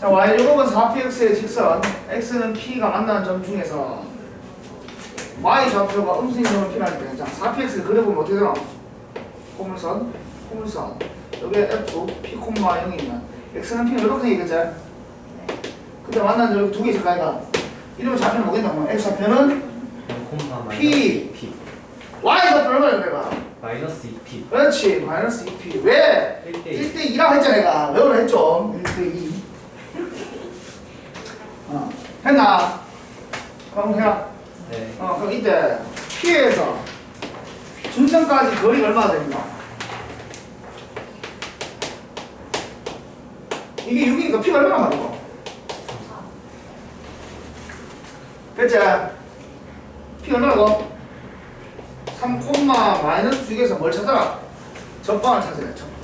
자, y제곱은 4px의 직선, x는 p가 만나는 점 중에서 y 좌표가 음수인점을 필요할 때, 자, 4px를 그려보면 어떻게 되나? 고물선, 고물선. 여기에 f, p, 0이면 x는 p는 이렇게 생기겠지? 근데 만나는 점 두개 있을 거니까 이러면 좌표는 뭐겠나? 뭐 x 좌표는 0, P. P y 좌표 얼마야 내가? 마이너스 2P 그렇지, 마이너스 2p. 왜? 1대 1대 2라고 했잖아 내가 외우라 했죠 1대 2 어. 했나? 그럼 해라 네어 그럼 이때 P에서 중점까지 거리가 얼마나 됩니까? 이게 6이니까 P가 얼마나 많고 됐지? P 얼마고? 3 콤마 마이너스 중에서 뭘 찾아라? 적방을 찾아야 돼 적방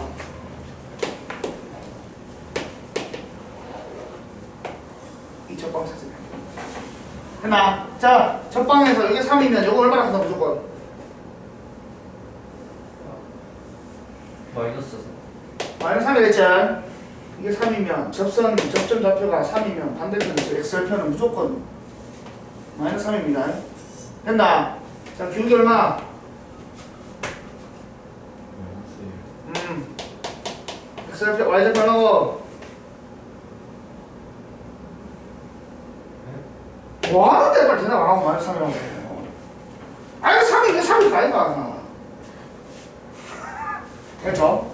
이 찾아야 돼 했나? 자, 적방에서 이게 3이면 이거 얼마나 간다 무조건? 마이너스 마이너스 3이겠지? 이게 3이면 접선, 접점 좌표가 3이면 반대편에서 x절편은 무조건 마이너스 3입니다. 됐나? 자, 기울기 얼마? 음. x절편, y절편하고 뭐 하는데 빨리 대답 안 하고 마이너스 3이라고 아니 3이 왜 3이 가이가 됐죠?